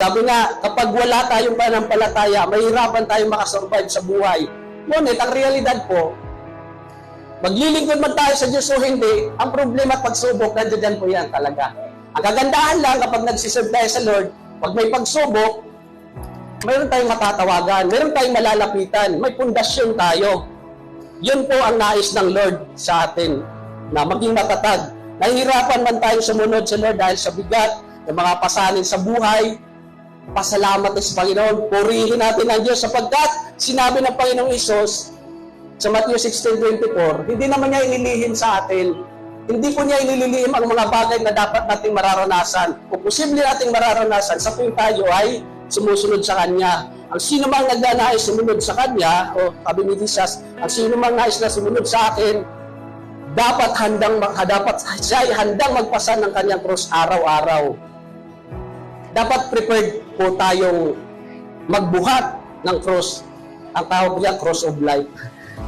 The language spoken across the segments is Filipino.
Sabi nga, kapag wala tayong pananampalataya, mahirapan tayong makasurvive sa buhay. Ngunit, ang realidad po, maglilingkod man tayo sa Diyos o hindi, ang problema at pagsubok, nandiyan po yan talaga. Ang kagandahan lang kapag nagsiserve tayo sa Lord, pag may pagsubok, mayroon tayong matatawagan, mayroon tayong malalapitan, may pundasyon tayo. Yun po ang nais ng Lord sa atin, na maging matatag. Nahihirapan man tayo sumunod sa Lord dahil sa bigat ng mga pasanin sa buhay, pasalamat sa Panginoon, purihin natin ang Diyos sapagkat sinabi ng Panginoong Isos sa Matthew 16.24, hindi naman niya inilihim sa atin, hindi po niya inililihim ang mga bagay na dapat nating mararanasan o posible nating mararanasan sa tuwing tayo ay sumusunod sa Kanya. Ang sino mang nagnanais sumunod sa Kanya, o sabi ni Jesus, ang sino mang nais na sumunod sa akin, dapat handang dapat siya ay handang magpasan ng kanyang cross araw-araw. Dapat prepared po tayong magbuhat ng cross. Ang tawag niya cross of life.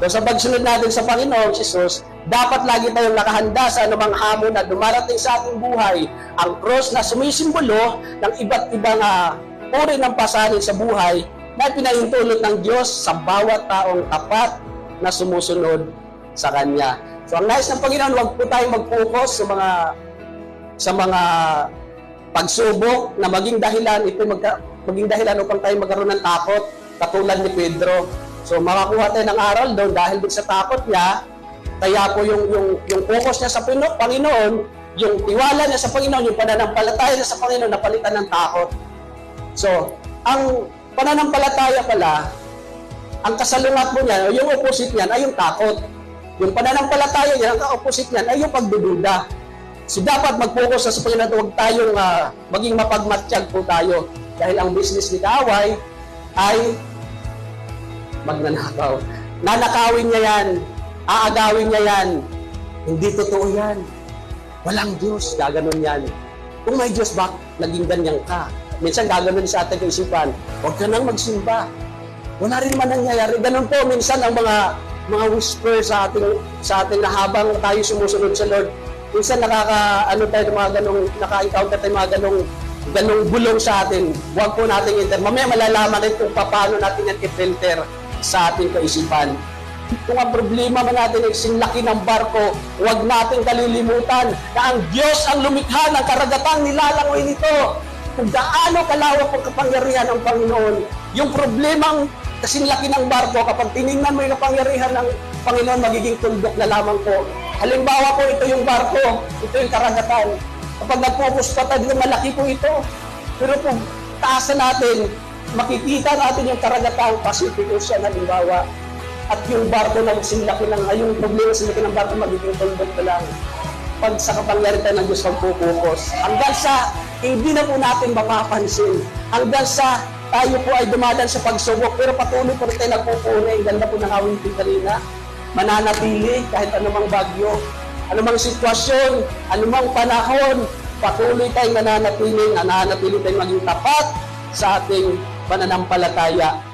So sa pagsunod natin sa Panginoon Jesus, dapat lagi tayong nakahanda sa anumang hamon na dumarating sa ating buhay. Ang cross na sumisimbolo ng iba't ibang uh, uri ng pasanin sa buhay na pinahintulot ng Diyos sa bawat taong tapat na sumusunod sa Kanya. So ang nais ng Panginoon, huwag po tayong mag-focus sa mga sa mga pagsubok na maging dahilan ito magka, maging dahilan upang tayo magkaroon ng takot katulad ni Pedro. So makakuha tayo ng aral doon dahil din sa takot niya, kaya po yung yung yung focus niya sa Pino- Panginoon, yung tiwala niya sa Panginoon, yung pananampalataya niya sa Panginoon napalitan ng takot. So, ang pananampalataya pala, ang kasalungat mo niya, yung opposite niyan ay yung takot. Yung pananampalataya niya, ang opposite niyan ay yung pagdududa. So dapat mag-focus sa Panginoon huwag tayong ah, maging mapagmatsyag po tayo. Dahil ang business ni Kaaway ay magnanakaw. Nanakawin niya yan. Aagawin niya yan. Hindi totoo yan. Walang Diyos. Gaganon yan. Kung may Diyos, bak naging ganyan ka? Minsan gaganon sa ating kaisipan, huwag ka nang magsimba. Wala rin man nangyayari. Ganun po minsan ang mga mga whisper sa ating sa ating na habang tayo sumusunod sa Lord. Minsan nakaka ano tayo ng mga ganong naka-encounter tayo mga ganong ganong bulong sa atin. Huwag po nating inter. Mamaya malalaman natin kung paano natin yan i-filter sa ating kaisipan. Kung ang problema man natin ay sinlaki ng barko, huwag nating kalilimutan na ang Diyos ang lumikha ng karagatang nilalangoy nito. Kung gaano kalawak ang kapangyarihan ng Panginoon, yung problemang kasing laki ng barko, kapag tiningnan mo yung kapangyarihan ng Panginoon, magiging tuldok na lamang po. Halimbawa po, ito yung barko, ito yung karagatan. Kapag nag-focus pa tayo, malaki po ito. Pero kung taasan natin, makikita natin yung karagatang Pacific Ocean, halimbawa. At yung barko na sinlaki ng, ay yung problema sinlaki ng barko, magiging tuldok na lang pag sa kapangyarihan ng Diyos magpupukus. Hanggang sa hindi na po natin mapapansin. Hanggang sa tayo po ay dumadaan sa pagsubok pero patuloy po rin tayo nagpupuri. Ang ganda po ng awin kanina. Mananatili kahit anumang bagyo, anumang sitwasyon, anumang panahon, patuloy tayong nananatili, nananatili tayong maging tapat sa ating pananampalataya